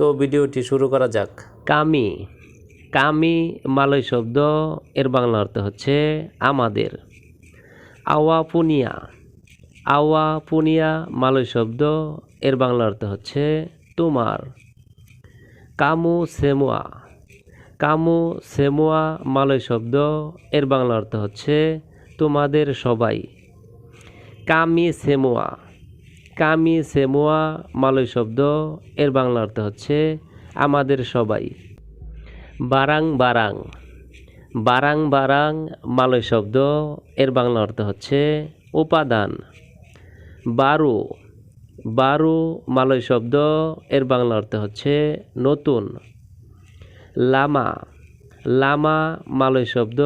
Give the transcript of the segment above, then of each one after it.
তো ভিডিওটি শুরু করা যাক। কামি। কামি মালয় শব্দ, এর বাংলা অর্থ হচ্ছে আমাদের। আওয়া পুনিয়া আওয়া পুনিয়া মালয় শব্দ, এর বাংলা অর্থ হচ্ছে তোমার। কামু সেমুয়া। কামু সেমুয়া মালয় শব্দ, এর বাংলা অর্থ হচ্ছে তোমাদের সবাই। কামি সেমুয়া। কামি, সেমোয়া, মালয় শব্দ, এর বাংলা অর্থ হচ্ছে আমাদের সবাই। বারাং বারাং। বারাং বারাং, মালয় শব্দ, এর বাংলা অর্থ হচ্ছে উপাদান। বারু। বারু, মালয় শব্দ, এর বাংলা অর্থ হচ্ছে নতুন। লামা। লামা, মালয় শব্দ,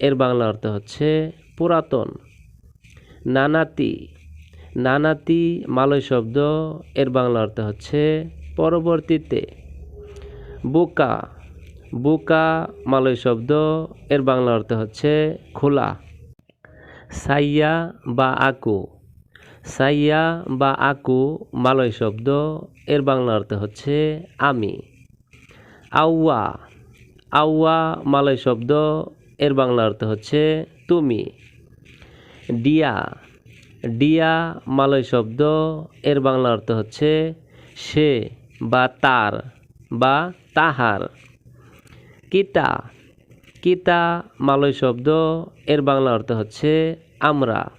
এর বাংলা অর্থ হচ্ছে পুরাতন। নানাতি। নানাতি মালয় শব্দ এর বাংলা অর্থ হচ্ছে পরবর্তীতে। বোকা বোকা মালয় শব্দ এর বাংলা অর্থ হচ্ছে খোলা। সাইয়া বা আকু, সাইয়া বা আকু মালয় শব্দ এর বাংলা অর্থ হচ্ছে আমি। আউয়া আউয়া মালয় শব্দ এর বাংলা অর্থ হচ্ছে তুমি। ডিয়া ডিয়া মালয় শব্দ, এর বাংলা অর্থ হচ্ছে সে বা তার বা তাহার। কিতা কিতা মালয় শব্দ, এর বাংলা অর্থ হচ্ছে আমরা।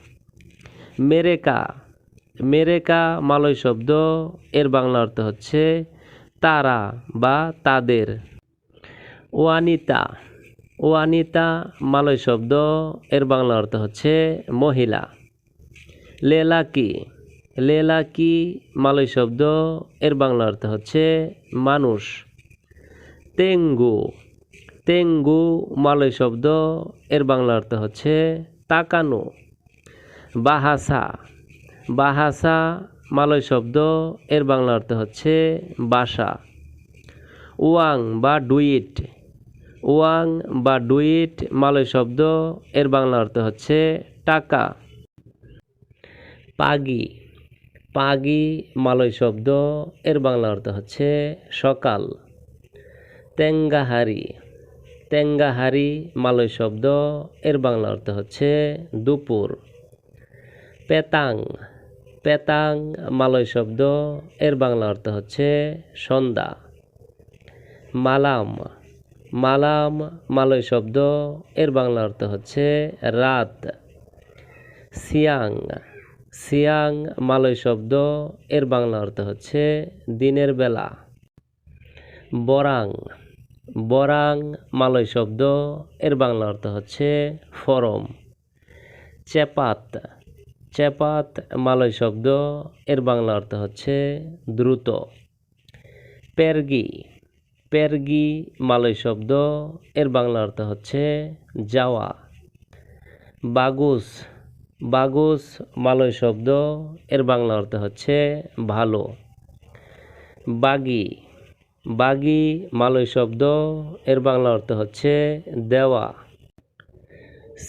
মেরেকা মেরেকা মালয় শব্দ, এর বাংলা অর্থ হচ্ছে তারা বা তাদের। ওয়ানিতা ওয়ানিতা মালয় শব্দ, এর বাংলা অর্থ হচ্ছে মহিলা। লেলাকি লেলাকি মালয় শব্দ, এর বাংলা অর্থ হচ্ছে মানুষ। তেঙ্গু তেঙ্গু মালয় শব্দ, এর বাংলা অর্থ হচ্ছে তাকানো। বাহাসা বাহাসা মালয় শব্দ, এর বাংলা অর্থ হচ্ছে বাসা। ওয়াং বা ডুইট, ওয়াং বা ডুইট মালয় শব্দ, এর বাংলা অর্থ হচ্ছে টাকা। পাগি। পাগি মালয় শব্দ, এর বাংলা অর্থ হচ্ছে সকাল। তেঙ্গাহারি। তেঙ্গাহারি মালয় শব্দ, এর বাংলা অর্থ হচ্ছে দুপুর। পেতাং। পেতাং মালয় শব্দ, এর বাংলা অর্থ হচ্ছে সন্ধ্যা। মালাম। মালাম মালয় শব্দ, এর বাংলা অর্থ হচ্ছে রাত। সিয়াং। সিয়াং মালয় শব্দ, এর বাংলা অর্থ হচ্ছে দিনের বেলা। বরাং বরাং মালয় শব্দ, এর বাংলা অর্থ হচ্ছে ফরম। চেপাত চেপাত মালয় শব্দ, এর বাংলা অর্থ হচ্ছে দ্রুত। পেরগি পেরগি মালয় শব্দ, এর বাংলা অর্থ হচ্ছে যাওয়া। বাগুস বাগুস মালয় শব্দ, এর বাংলা অর্থ হচ্ছে ভালো। বাগি বাগি মালয় শব্দ, এর বাংলা অর্থ হচ্ছে দেওয়া।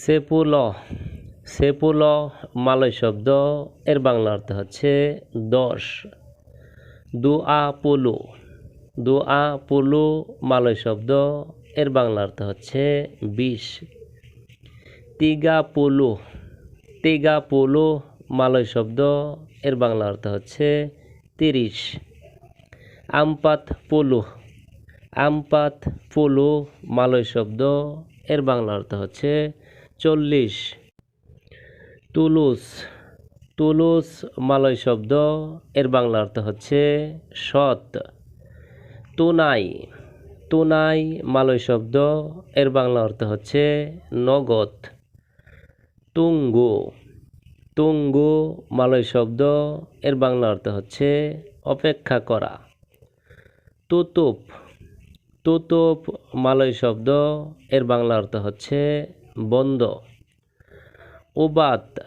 সেপুল সেপুল মালয় শব্দ, এর বাংলা অর্থ হচ্ছে দশ। দুআ পুলু দুআ পুলু মালয় শব্দ, এর বাংলা অর্থ হচ্ছে বিশ। তিগা পুলু তিগা পুলু মালয় শব্দ, এর বাংলা অর্থ হচ্ছে তিরিশ। আমপাত পুলু। আমপাত পুলু মালয় শব্দ, এর বাংলা অর্থ হচ্ছে চল্লিশ। তুলুস। তুলুস মালয় শব্দ, এর বাংলা অর্থ হচ্ছে সৎ। তুনাই। তুনাই মালয় শব্দ, এর বাংলা অর্থ হচ্ছে নগদ। তুঙ্গু। তুঙ্গু, মালয় শব্দ, এর বাংলা অর্থ হচ্ছে অপেক্ষা করা। তুতুপ। তুতুপ, মালয় শব্দ, এর বাংলা অর্থ হচ্ছে বন্ধ। উবাত।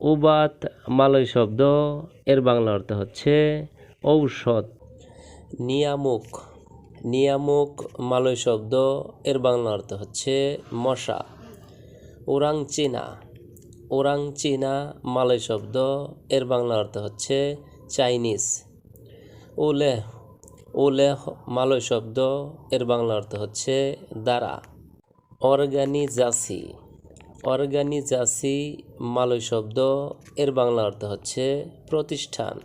উবাত, মালয় শব্দ, এর বাংলা অর্থ হচ্ছে ঔষধ। নিয়ামক। নিয়ামক, মালয় শব্দ, এর বাংলা অর্থ হচ্ছে মশা। ওরাং চীনা ওরাং, চীনা, মালয় শব্দ, এর বাংলা অর্থ হচ্ছে চাইনিজ। ওলেহ ওলেহ মালয় শব্দ, এর বাংলা অর্থ হচ্ছে দ্বারা। অর্গানিজাসি অর্গানিজাসি, মালয় শব্দ, এর বাংলা অর্থ হচ্ছে প্রতিষ্ঠান।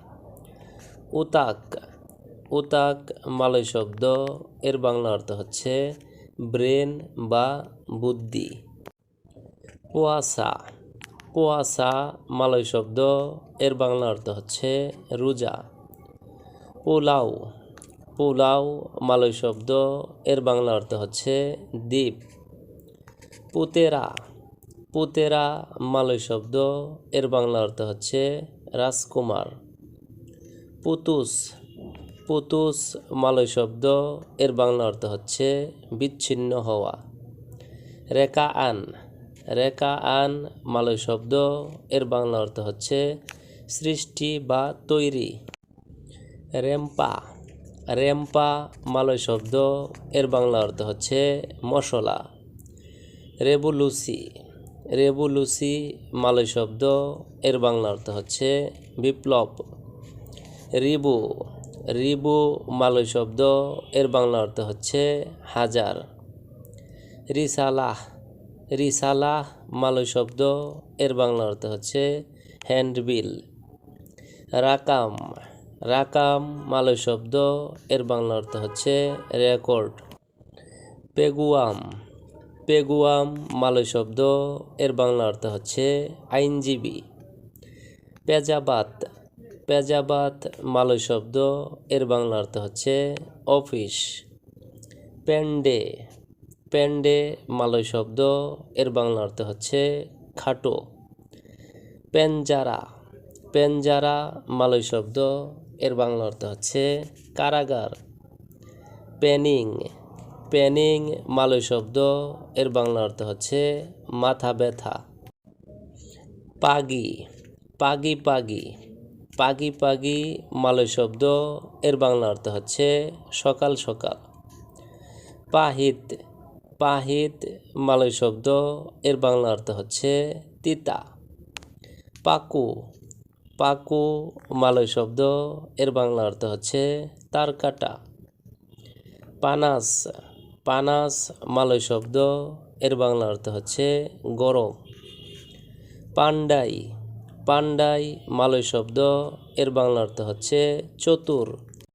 উতাক উতাক, মালয় শব্দ, এর বাংলা অর্থ হচ্ছে ব্রেন বা বুদ্ধি। কুয়াশা কুয়াশা, মালয় শব্দ, এর বাংলা অর্থ হচ্ছে রোজা। পোলাও পোলাও, মালয় শব্দ, এর বাংলা অর্থ হচ্ছে দ্বীপ। পুতেরা পুতেরা, মালয় শব্দ, এর বাংলা অর্থ হচ্ছে রাজকুমার। পুতুস পুতুস, মালয় শব্দ, এর বাংলা অর্থ হচ্ছে বিচ্ছিন্ন হওয়া। রেকা আন রেকা আন মালয় শব্দ, এর বাংলা অর্থ হচ্ছে সৃষ্টি বা তৈরি। রেম্পা রেম্পা মালয় শব্দ, এর বাংলা অর্থ হচ্ছে মশলা। রেবুলুসি রেবুলুসি মালয় শব্দ, এর বাংলা অর্থ হচ্ছে বিপ্লব। রিবু রিবু মালয় শব্দ, এর বাংলা অর্থ হচ্ছে হাজার। রিসালাহ রিসালাহ মালয় শব্দ, এর বাংলা অর্থ হচ্ছে হ্যান্ডবিল। রাকাম রাকাম, মালয় শব্দ, এর বাংলা অর্থ হচ্ছে রেকর্ড। পেগুয়াম পেগুয়াম, মালয় শব্দ, এর বাংলা অর্থ হচ্ছে আইনজীবী। পেজাবাত পেজাবাত, মালয় শব্দ, এর বাংলা অর্থ হচ্ছে অফিস। প্যান্ডে প্যান্ডে মালয় শব্দ, এর বাংলা অর্থ হচ্ছে খাটো। পেনজারা পেনজারা মালয় শব্দ, এর বাংলা অর্থ হচ্ছে কারাগার। প্যানিং প্যানিং মালয় শব্দ, এর বাংলা অর্থ হচ্ছে মাথা ব্যথা। পাগি পাগি পাগি পাগি পাগি মালয় শব্দ, এর বাংলা অর্থ হচ্ছে সকাল সকাল। পাহিত পাহিত মালয় শব্দ, এর বাংলা অর্থ হচ্ছে তিতা। পাকু পাকু মালয় শব্দ, এর বাংলা অর্থ হচ্ছে তার কাটা। পানাস পানাস মালয় শব্দ, এর বাংলা অর্থ হচ্ছে গরম। পান্ডাই পান্ডাই মালয় শব্দ, এর বাংলা অর্থ হচ্ছে চতুর।